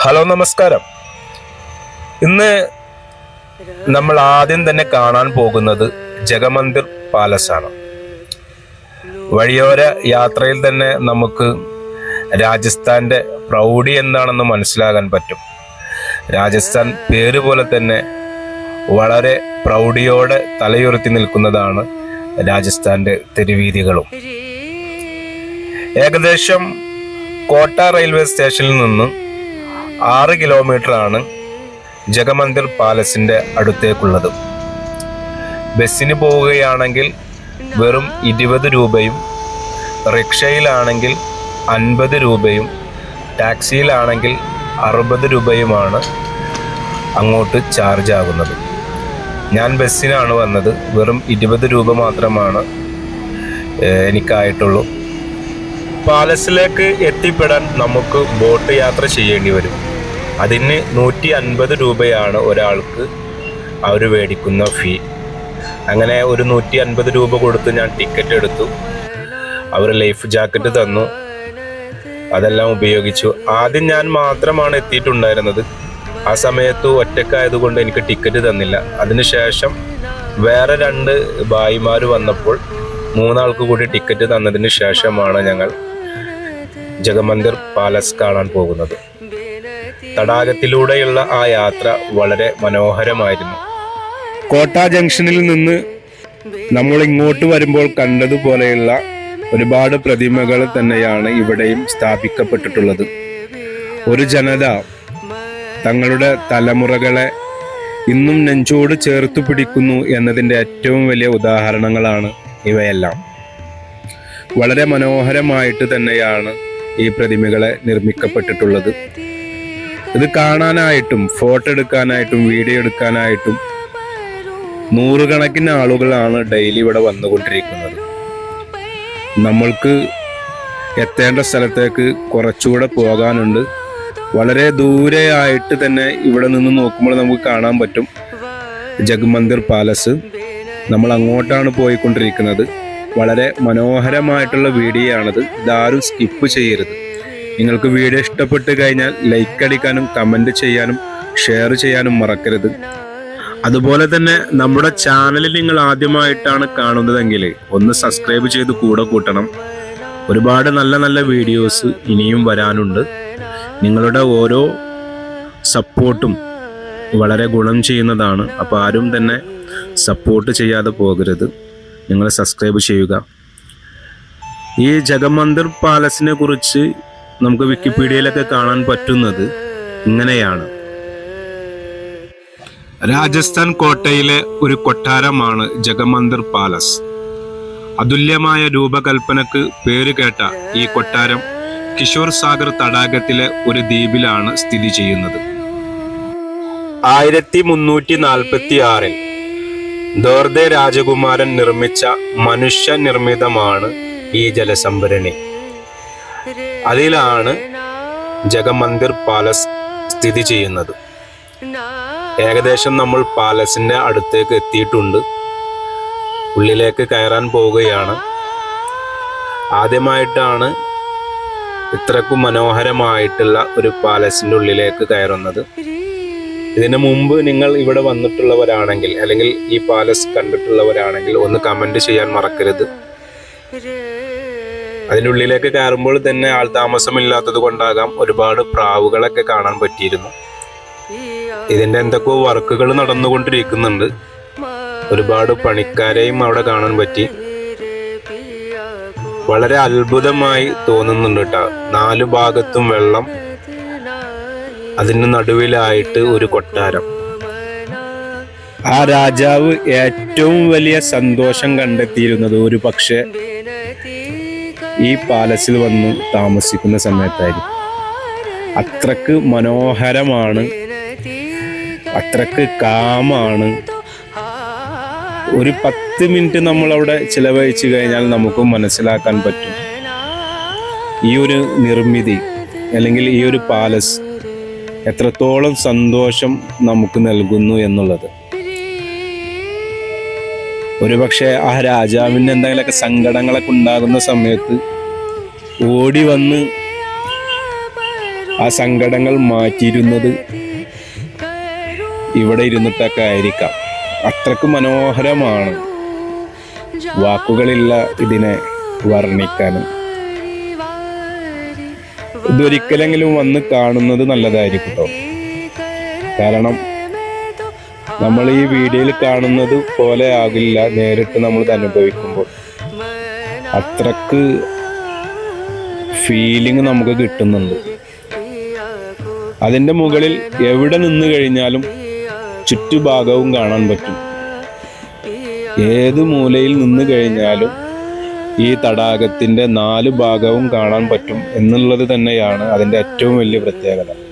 Hello നമസ്കാരം. ഇന്ന് നമ്മൾ ആദ്യം തന്നെ കാണാൻ പോകുന്നത് ജഗമന്ദിർ പാലസ് ആണ് വഴിയോര യാത്രയിൽ തന്നെ നമുക്ക് രാജസ്ഥാന്റെ പ്രൗഢി എന്താണെന്ന് മനസ്സിലാകാൻ പറ്റും. രാജസ്ഥാൻ പേര് പോലെ തന്നെ വളരെ പ്രൗഢിയോടെ തലയുയർത്തി നിൽക്കുന്നതാണ് രാജസ്ഥാന്റെ തെരുവീതികളും ഏകദേശം കോട്ട റെയിൽവേ സ്റ്റേഷനിൽ നിന്ന് ആറ് കിലോമീറ്റർ ആണ് ജഗമന്ദിർ പാലസിന്റെ അടുത്തേക്കുള്ളത്. ബസ്സിന് പോവുകയാണെങ്കിൽ വെറും ഇരുപത് രൂപയും റിക്ഷയിലാണെങ്കിൽ അൻപത് രൂപയും ടാക്സിയിലാണെങ്കിൽ അറുപത് രൂപയുമാണ് അങ്ങോട്ട് ചാർജ് ആകുന്നത്. ഞാൻ ബസ്സിനാണ് വന്നത്. വെറും ഇരുപത് രൂപ മാത്രമാണ് എനിക്കായിട്ടുള്ളൂ. പാലസിലേക്ക് എത്തിപ്പെടാൻ നമുക്ക് ബോട്ട് യാത്ര ചെയ്യേണ്ടി വരും. അതിന് നൂറ്റി അൻപത് രൂപയാണ് ഒരാൾക്ക് അവർ മേടിക്കുന്ന ഫീ അങ്ങനെ ഒരു നൂറ്റി അൻപത് രൂപ കൊടുത്ത് ഞാൻ ടിക്കറ്റ് എടുത്തു. അവർ ലൈഫ് ജാക്കറ്റ് തന്നു. അതെല്ലാം ഉപയോഗിച്ചു. ആദ്യം ഞാൻ മാത്രമാണ് എത്തിയിട്ടുണ്ടായിരുന്നത്. ആ സമയത്ത് ഒറ്റക്കായതുകൊണ്ട് എനിക്ക് ടിക്കറ്റ് തന്നില്ല. അതിനുശേഷം വേറെ രണ്ട് ഭായിമാർ വന്നപ്പോൾ മൂന്നാൾക്ക് കൂടി ടിക്കറ്റ് തന്നതിന് ശേഷമാണ് ഞങ്ങൾ ജഗമന്ദിർ പാലസ് കാണാൻ പോകുന്നത്. തടാകത്തിലൂടെയുള്ള ആ യാത്ര വളരെ മനോഹരമായിരുന്നു. കോട്ട ജംഗ്ഷനിൽ നിന്ന് നമ്മൾ ഇങ്ങോട്ട് വരുമ്പോൾ കണ്ടതുപോലെയുള്ള ഒരുപാട് പ്രതിമകൾ തന്നെയാണ് ഇവിടെയും സ്ഥാപിക്കപ്പെട്ടിട്ടുള്ളത്. ഒരു ജനത തങ്ങളുടെ തലമുറകളെ ഇന്നും നെഞ്ചോട് ചേർത്ത് പിടിക്കുന്നു എന്നതിന്റെ ഏറ്റവും വലിയ ഉദാഹരണങ്ങളാണ് ഇവയെല്ലാം. വളരെ മനോഹരമായിട്ട് തന്നെയാണ് ഈ പ്രതിമകളെ നിർമ്മിക്കപ്പെട്ടിട്ടുള്ളത്. ഇത് കാണാനായിട്ടും ഫോട്ടോ എടുക്കാനായിട്ടും വീഡിയോ എടുക്കാനായിട്ടും നൂറുകണക്കിന് ആളുകളാണ് ഡെയിലി ഇവിടെ വന്നുകൊണ്ടിരിക്കുന്നത്. നമ്മൾക്ക് എത്തേണ്ട സ്ഥലത്തേക്ക് കുറച്ചുകൂടെ പോകാനുണ്ട്. വളരെ ദൂരെയായിട്ട് തന്നെ ഇവിടെ നിന്ന് നോക്കുമ്പോൾ നമുക്ക് കാണാൻ പറ്റും. ജഗ്മന്ദിർ പാലസ്. നമ്മൾ അങ്ങോട്ടാണ് പോയിക്കൊണ്ടിരിക്കുന്നത്. വളരെ മനോഹരമായിട്ടുള്ള വീഡിയോ ആണത് ഇതാരും സ്കിപ്പ് ചെയ്യരുത്. നിങ്ങൾക്ക് വീഡിയോ ഇഷ്ടപ്പെട്ട് കഴിഞ്ഞാൽ ലൈക്ക് അടിക്കാനും കമന്റ് ചെയ്യാനും ഷെയർ ചെയ്യാനും മറക്കരുത്. അതുപോലെ തന്നെ നമ്മുടെ ചാനൽ നിങ്ങൾ ആദ്യമായിട്ടാണ് കാണുന്നതെങ്കിൽ ഒന്ന് സബ്സ്ക്രൈബ് ചെയ്ത് കൂടെ കൂട്ടണം. ഒരുപാട് നല്ല നല്ല വീഡിയോസ് ഇനിയും വരാനുണ്ട്. നിങ്ങളുടെ ഓരോ സപ്പോർട്ടും വളരെ ഗുണം ചെയ്യുന്നതാണ്. അപ്പോൾ ആരും തന്നെ സപ്പോർട്ട് ചെയ്യാതെ പോകരുത്. നിങ്ങൾ സബ്സ്ക്രൈബ് ചെയ്യുക. ഈ ജഗമന്ദിർ പാലസിനെ കുറിച്ച് നമുക്ക് വിക്കിപീഡിയയിലൊക്കെ കാണാൻ പറ്റുന്നത് ഇങ്ങനെയാണ്. രാജസ്ഥാൻ കോട്ടയിലെ ഒരു കൊട്ടാരമാണ് ജഗമന്ദിർ പാലസ്. അതുല്യമായ രൂപകൽപ്പനക്ക് പേരുകേട്ട ഈ കൊട്ടാരം കിഷോർ സാഗർ തടാകത്തിലെ ഒരു ദ്വീപിലാണ് സ്ഥിതി ചെയ്യുന്നത്. ആയിരത്തി മുന്നൂറ്റി നാൽപ്പത്തി ആറിൽ ദോർദെ രാജകുമാരൻ നിർമ്മിച്ച മനുഷ്യ നിർമ്മിതമാണ് ഈ ജലസംഭരണി. അതിലാണ് ജഗമന്ദിർ പാലസ് സ്ഥിതി ചെയ്യുന്നത്. ഏകദേശം നമ്മൾ പാലസിന്റെ അടുത്തേക്ക് എത്തിയിട്ടുണ്ട്. ഉള്ളിലേക്ക് കയറാൻ പോവുകയാണ്. ആദ്യമായിട്ടാണ് ഇത്രക്കും മനോഹരമായിട്ടുള്ള ഒരു പാലസിന്റെ ഉള്ളിലേക്ക് കയറുന്നത്. ഇതിനു മുമ്പ് നിങ്ങൾ ഇവിടെ വന്നിട്ടുള്ളവരാണെങ്കിൽ അല്ലെങ്കിൽ ഈ പാലസ് കണ്ടിട്ടുള്ളവരാണെങ്കിൽ ഒന്ന് കമന്റ് ചെയ്യാൻ മറക്കരുത്. അതിന്റെ ഉള്ളിലേക്ക് കയറുമ്പോൾ തന്നെ ആൾ താമസമില്ലാത്തത് കൊണ്ടാകാം ഒരുപാട് പ്രാവുകളൊക്കെ കാണാൻ പറ്റിയിരുന്നു. ഇതിന്റെ എന്തൊക്കെയോ വർക്കുകൾ നടന്നുകൊണ്ടിരിക്കുന്നുണ്ട്. ഒരുപാട് പണിക്കാരെയും അവിടെ കാണാൻ പറ്റി. വളരെ അത്ഭുതമായി തോന്നുന്നുണ്ട് കേട്ടോ. നാലു ഭാഗത്തും വെള്ളം അതിന് നടുവിലായിട്ട് ഒരു കൊട്ടാരം. ആ രാജാവ് ഏറ്റവും വലിയ സന്തോഷം കണ്ടെത്തിയിരുന്നത് ഒരു പക്ഷേ ഈ പാലസിൽ വന്ന് താമസിക്കുന്ന സമയത്തായിരിക്കും. അത്രയ്ക്ക് മനോഹരമാണ്. അത്രയ്ക്ക് കാമാണ്. ഒരു പത്ത് മിനിറ്റ് നമ്മൾ അവിടെ ചിലവഴിച്ചു കഴിഞ്ഞാൽ നമുക്ക് മനസ്സിലാക്കാൻ പറ്റും. ഈ ഒരു നിർമ്മിതി അല്ലെങ്കിൽ ഈ ഒരു പാലസ് എത്രത്തോളം സന്തോഷം നമുക്ക് നൽകുന്നു എന്നുള്ളത്. ഒരുപക്ഷെ ആ രാജാവിന് എന്തെങ്കിലുമൊക്കെ സങ്കടങ്ങളൊക്കെ ഉണ്ടാകുന്ന സമയത്ത് ഓടി വന്ന് ആ സങ്കടങ്ങൾ മാറ്റിയിരുന്നത് ഇവിടെ ഇരുന്നിട്ടൊക്കെ ആയിരിക്കാം. അത്രയ്ക്ക് മനോഹരമാണ് വാക്കുകളില്ല ഇതിനെ വർണിക്കാനും. ഇതൊരിക്കലെങ്കിലും വന്ന് കാണുന്നത് നല്ലതായിരിക്കും കേട്ടോ. കാരണം നമ്മൾ ഈ വീഡിയോയിൽ കാണുന്നത് പോലെ ആകില്ല നേരിട്ട് നമ്മൾ ഇത് അനുഭവിക്കുമ്പോൾ. അത്രയ്ക്ക് ഫീലിംഗ് നമുക്ക് കിട്ടുന്നുണ്ട്. അതിന്റെ മുകളിൽ എവിടെ നിന്ന് കഴിഞ്ഞാലും ചുറ്റുഭാഗവും കാണാൻ പറ്റും. ഏത് മൂലയിൽ നിന്ന് കഴിഞ്ഞാലും ഈ തടാകത്തിന്റെ നാല് ഭാഗവും കാണാൻ പറ്റും എന്നുള്ളത് തന്നെയാണ് അതിന്റെ ഏറ്റവും വലിയ പ്രത്യേകത.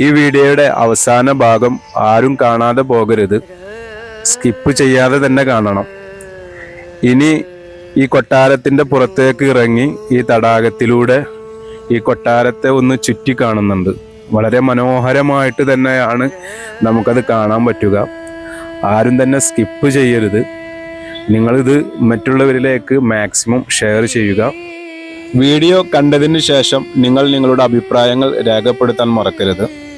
ഈ വീഡിയോയുടെ അവസാന ഭാഗം ആരും കാണാതെ പോകരുത്. സ്കിപ്പ് ചെയ്യാതെ തന്നെ കാണണം. ഇനി ഈ കൊട്ടാരത്തിന്റെ പുറത്തേക്ക് ഇറങ്ങി ഈ തടാകത്തിലൂടെ ഈ കൊട്ടാരത്തെ ഒന്ന് ചുറ്റി കാണുന്നുണ്ട്. വളരെ മനോഹരമായിട്ട് തന്നെയാണ് നമുക്കത് കാണാൻ പറ്റുക. ആരും തന്നെ സ്കിപ്പ് ചെയ്യരുത്. നിങ്ങളിത് മറ്റുള്ളവരിലേക്ക് മാക്സിമം ഷെയർ ചെയ്യുക. വീഡിയോ കണ്ടതിന് ശേഷം നിങ്ങൾ നിങ്ങളുടെ അഭിപ്രായങ്ങൾ രേഖപ്പെടുത്താൻ മറക്കരുത്.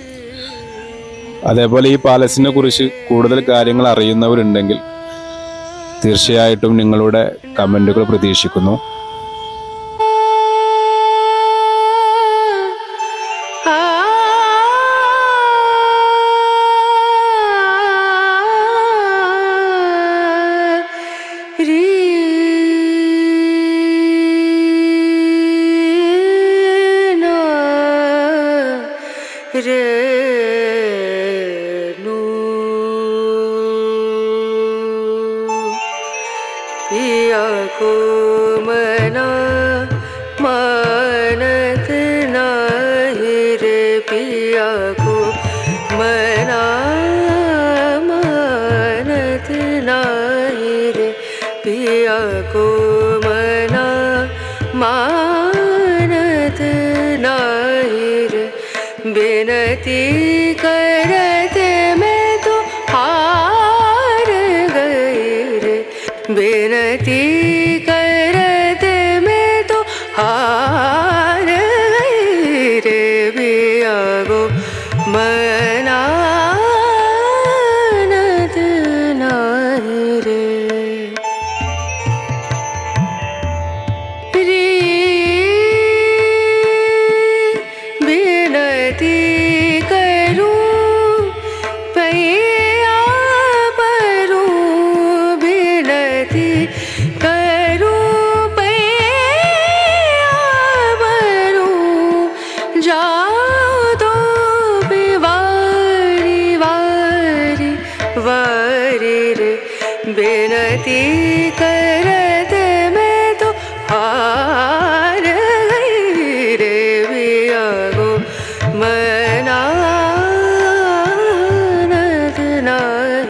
അതേപോലെ ഈ പാലസിനെ കുറിച്ച് കൂടുതൽ കാര്യങ്ങൾ അറിയുന്നവരുണ്ടെങ്കിൽ തീർച്ചയായിട്ടും നിങ്ങളുടെ കമന്റുകൾ പ്രതീക്ഷിക്കുന്നു पिया को मना मानत नाही पिया को मना मानत पिया को मना मानत नाही रे। बिनती विनती कर।